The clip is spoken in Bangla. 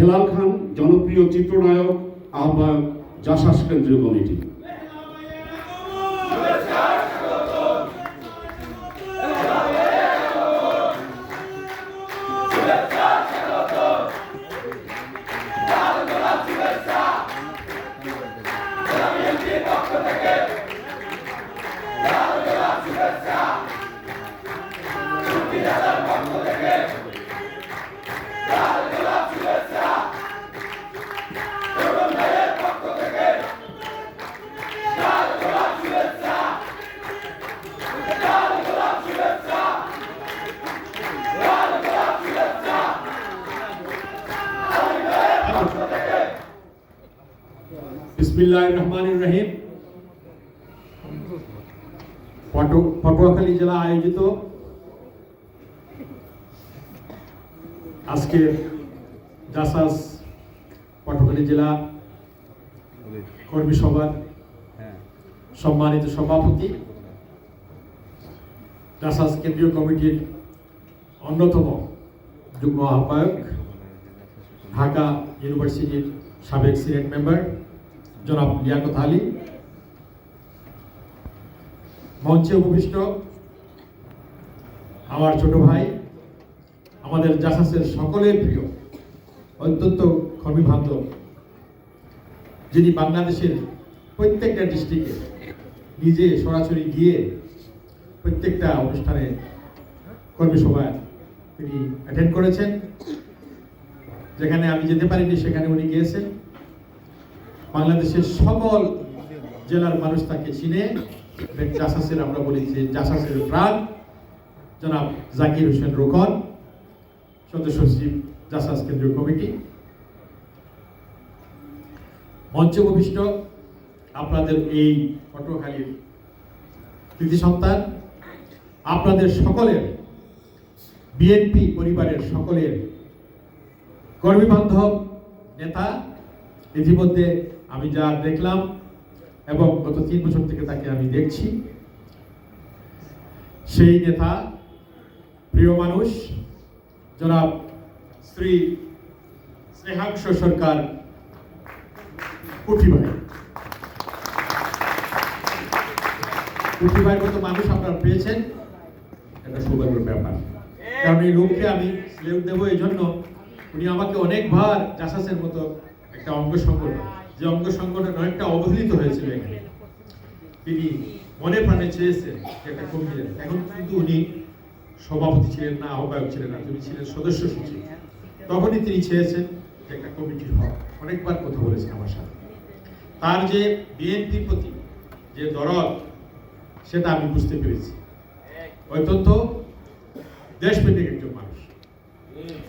হেলাল খান জনপ্রিয় চিত্রনায়ক আহ্বায়ক জাসাস কেন্দ্রীয় কমিটি। বিসমিল্লাহ রহমান রহিম। পটু- পটুয়াখালী জেলা আয়োজিত আজকে জাসাস পটুয়াখালী জেলা কর্মী সভার সম্মানিত সভাপতি, জাসাস কেন্দ্রীয় কমিটির অন্যতম যুগ্ম আহ্বায়ক, ঢাকা ইউনিভার্সিটির সাবেক সিনেট মেম্বার জনাব লিয়াকত আলী। মঞ্চে উপবিষ্ট আমার ছোট ভাই, আমাদের জাসাসের সকলের প্রিয়, অত্যন্ত বান্ধব যিনি বাংলাদেশের প্রত্যেকটা ডিস্ট্রিক্টে নিজে সরাসরি গিয়ে প্রত্যেকটা অনুষ্ঠানে কর্মী সভায় তিনি অ্যাটেন্ড করেছেন। যেখানে আমি যেতে পারিনি, সেখানে উনি গিয়েছেন। বাংলাদেশের সকল জেলার মানুষ তাকে চিনে। জাসাসের আমরা বলি যে জাসাসের প্রাণ। জনাব জাকির হোসেন রোকন, সদস্য সচিব জাসাস কেন্দ্রীয় কমিটি। মঞ্চে উপবিষ্ট আপনাদের এই পটুয়াখালীর কৃতি সন্তান, আপনাদের সকলের, বিএনপি পরিবারের সকলের কর্মী বান্ধব, নেতা, ইতিমধ্যে আমি যা দেখলাম এবং গত তিন বছর থেকে তাকে আমি দেখছি, সেই নেতা, প্রিয় মানুষ, জনাব শ্রী স্নেহাংশ সরকার মতো মানুষ আপনারা পেয়েছেন, এটা সৌভাগ্যের ব্যাপার। কারণ এই লোককে আমি স্লেভ দেবো এই জন্য উনি আমাকে অনেকবার জাসাসের মতো একটা অঙ্গ সংগঠন যে অঙ্গ সংগঠন অনেকটা অবহেলিত হয়েছিল এখানে। তিনি মনে প্রাণে চেয়েছেন একটা কমিটি এখন কিন্তু উনি সভাপতি ছিলেন না, আহ্বায়ক ছিলেন না, তিনি ছিলেন সদস্য সচিব। তখনই তিনি চেয়েছেন যে একটা কমিটি হওয়া অনেকবার কথা বলেছেন আমার সাথে। তার যে বিএনপির প্রতি যে দরদ, সেটা আমি বুঝতে পেরেছি। অত্যন্ত দেশপ্রেমিক একজন মানুষ।